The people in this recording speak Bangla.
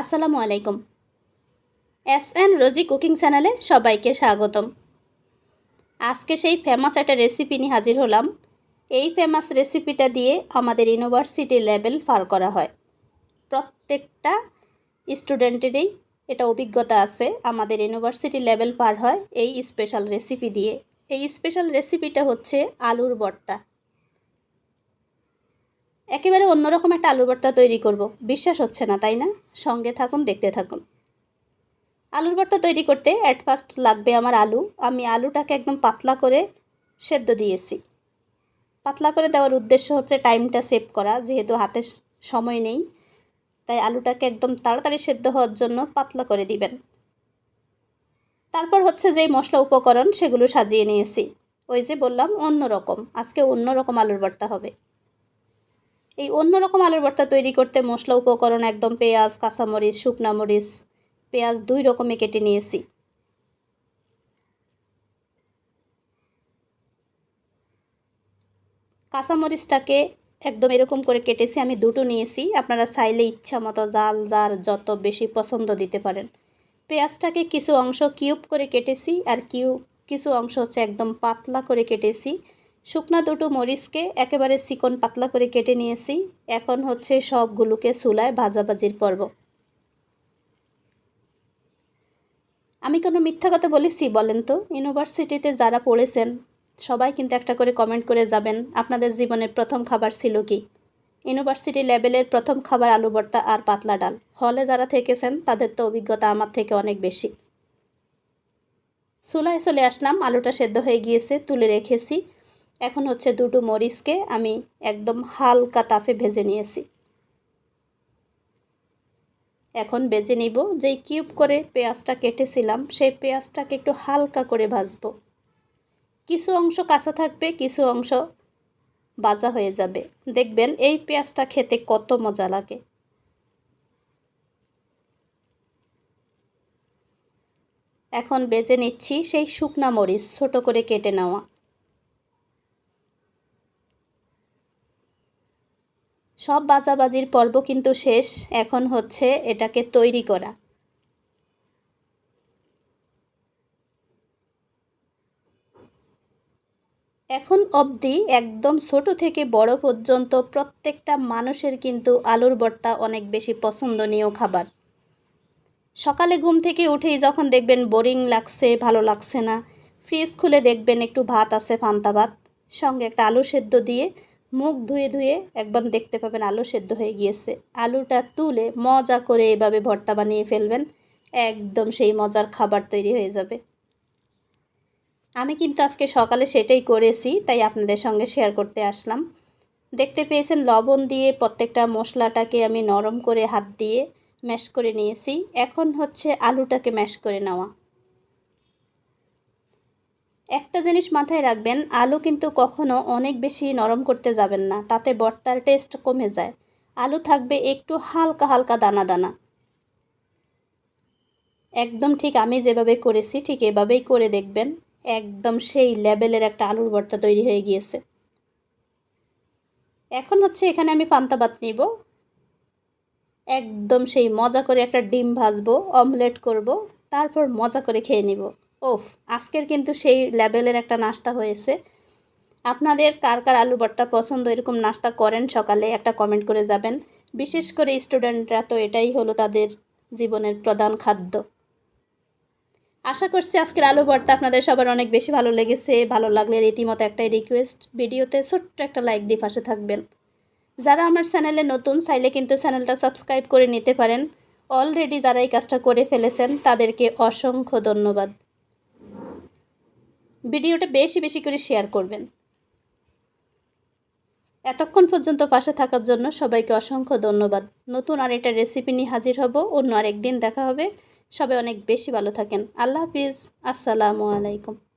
আসসালামু আলাইকুম। এস এন রোজি কুকিং চ্যানেলে সবাইকে স্বাগতম। আজকে সেই ফেমাস একটা রেসিপি নিয়ে হাজির হলাম। এই ফেমাস রেসিপিটা দিয়ে আমাদের ইউনিভার্সিটি লেভেল পার করা হয়। প্রত্যেকটা স্টুডেন্টেরই এটা অভিজ্ঞতা আছে। আমাদের ইউনিভার্সিটি লেভেল পার হয় এই স্পেশাল রেসিপি দিয়ে। এই স্পেশাল রেসিপিটা হচ্ছে আলুর ভর্তা। একেবারে অন্যরকম একটা আলুর ভর্তা তৈরি করব। বিশ্বাস হচ্ছে না, তাই না? সঙ্গে থাকুন, দেখতে থাকুন। আলুর ভর্তা তৈরি করতে অ্যাট ফার্স্ট লাগবে আমার আলু। আমি আলুটাকে একদম পাতলা করে সেদ্ধ দিয়েছি। পাতলা করে দেওয়ার উদ্দেশ্য হচ্ছে টাইমটা সেভ করা, যেহেতু হাতে সময় নেই। তাই আলুটাকে একদম তাড়াতাড়ি সেদ্ধ হওয়ার জন্য পাতলা করে দিবেন। তারপর হচ্ছে যেই মশলা উপকরণ, সেগুলো সাজিয়ে নিয়েছি। ওই যে বললাম অন্য রকম আজকে অন্য রকম আলুর ভর্তা হবে। এই অন্যরকম আলুর ভর্তা তৈরি করতে মশলা উপকরণ একদম পেঁয়াজ, কাঁচামরিচ, শুকনা মরিচ, পেঁয়াজ দুই রকমে কেটে নিয়েছি। কাঁচামরিচটাকে একদম এরকম করে কেটেছি, আমি দুটো নিয়েছি। আপনারা চাইলে ইচ্ছা মতো জাল, জার যত বেশি পছন্দ দিতে পারেন। পেঁয়াজটাকে কিছু অংশ কিউব করে কেটেছি, আর কিউব কিছু অংশ হচ্ছে একদম পাতলা করে কেটেছি। শুকনা দুটো মরিচকে একেবারে চিকন পাতলা করে কেটে নিয়েছি। এখন হচ্ছে সবগুলোকে চুলায় ভাজাভাজির পর্ব। আমি কোনো মিথ্যা কথা বলেছি বলেন তো? ইউনিভার্সিটিতে যারা পড়েছেন, সবাই কিন্তু একটা করে কমেন্ট করে যাবেন, আপনাদের জীবনের প্রথম খাবার ছিল কি? ইউনিভার্সিটি লেভেলের প্রথম খাবার আলু ভর্তা আর পাতলা ডাল। হলে যারা থেকেছেন, তাদের তো অভিজ্ঞতা আমার থেকে অনেক বেশি। চুলায় চলে আসলাম, আলুটা সেদ্ধ হয়ে গিয়েছে, তুলে রেখেছি। এখন হচ্ছে দুটো মরিচকে আমি একদম হালকা তাপে ভেজে নিয়েছি। এখন বেজে নিব, যেই কিউব করে পেঁয়াজটা কেটেছিলাম, সেই পেঁয়াজটাকে একটু হালকা করে ভাজবো। কিছু অংশ কাঁচা থাকবে, কিছু অংশ বাজা হয়ে যাবে। দেখবেন এই পেঁয়াজটা খেতে কত মজা লাগে। এখন বেজে নিচ্ছি সেই শুকনা মরিচ, ছোট করে কেটে নেওয়া। সব বাজাবাজির পর্ব কিন্তু শেষ, এখন হচ্ছে এটাকে তৈরি করা। এখন অবধি একদম ছোট থেকে বড় পর্যন্ত প্রত্যেকটা মানুষের কিন্তু আলুর ভর্তা অনেক বেশি পছন্দনীয় খাবার। সকালে ঘুম থেকে উঠেই যখন দেখবেন বোরিং লাগছে, ভালো লাগছে না ফ্রিজ খুলে দেখবেন একটু ভাত আছে, পান্তা ভাত, সঙ্গে একটা আলু সেদ্ধ দিয়ে মুখ ধুয়ে ধুয়ে একবার দেখতে পাবেন আলু সেদ্ধ হয়ে গিয়েছে। আলুটা তুলে মজা করে এভাবে ভর্তা বানিয়ে ফেলবেন, একদম সেই মজার খাবার তৈরি হয়ে যাবে। আমি কিন্তু আজকে সকালে সেটাই করেছি, তাই আপনাদের সঙ্গে শেয়ার করতে আসলাম। দেখতে পেয়েছেন লবণ দিয়ে প্রত্যেকটা মশলাটাকে আমি নরম করে হাত দিয়ে ম্যাশ করে নিয়েছি। এখন হচ্ছে আলুটাকে ম্যাশ করে নেওয়া। একটা জিনিস মাথায় রাখবেন, আলু কিন্তু কখনো অনেক বেশি নরম করতে যাবেন না, তাতে বর্তার টেস্ট কমে যায়। আলু থাকবে একটু হালকা হালকা দানা দানা। একদম ঠিক আমি যেভাবে করেছি, ঠিক এভাবেই করে দেখবেন, একদম সেই লেভেলের একটা আলুর ভর্তা তৈরি হয়ে গিয়েছে। এখন হচ্ছে এখানে আমি পান্তা ভাত নিব। একদম সেই মজা করে একটা ডিম ভাজবো, অমলেট করব, তারপর মজা করে খেয়ে নিব। আজকের কিন্তু সেই লেভেলের একটা নাস্তা হয়েছে। আপনাদের কার কার আলু ভর্তা পছন্দ, এরকম নাস্তা করেন সকালে, একটা কমেন্ট করে যাবেন। বিশেষ করে স্টুডেন্টরা তো এটাই হলো তাদের জীবনের প্রধান খাদ্য। আশা করছি আজকের আলু ভর্তা আপনাদের সবার অনেক বেশি ভালো লেগেছে, ভালো লাগলে রীতিমতো একটাই রিকোয়েস্ট ভিডিওতে ছোট্ট একটা লাইক দিয়ে পাশে থাকবেন। যারা আমার চ্যানেলে নতুন, চাইলে কিন্তু চ্যানেলটা সাবস্ক্রাইব করে নিতে পারেন। অলরেডি যারা এই কাজটা করে ফেলেছেন, তাদেরকে অসংখ্য ধন্যবাদ। ভিডিওটা বেশি বেশি করে শেয়ার করবেন। এতক্ষণ পর্যন্ত পাশে থাকার জন্য সবাইকে অসংখ্য ধন্যবাদ। নতুন আর একটা রেসিপি নিয়ে হাজির হব। অন্য আরেকদিন দেখা হবে। সবাই অনেক বেশি ভালো থাকেন। আল্লাহ হাফিজ। আসসালামু আলাইকুম।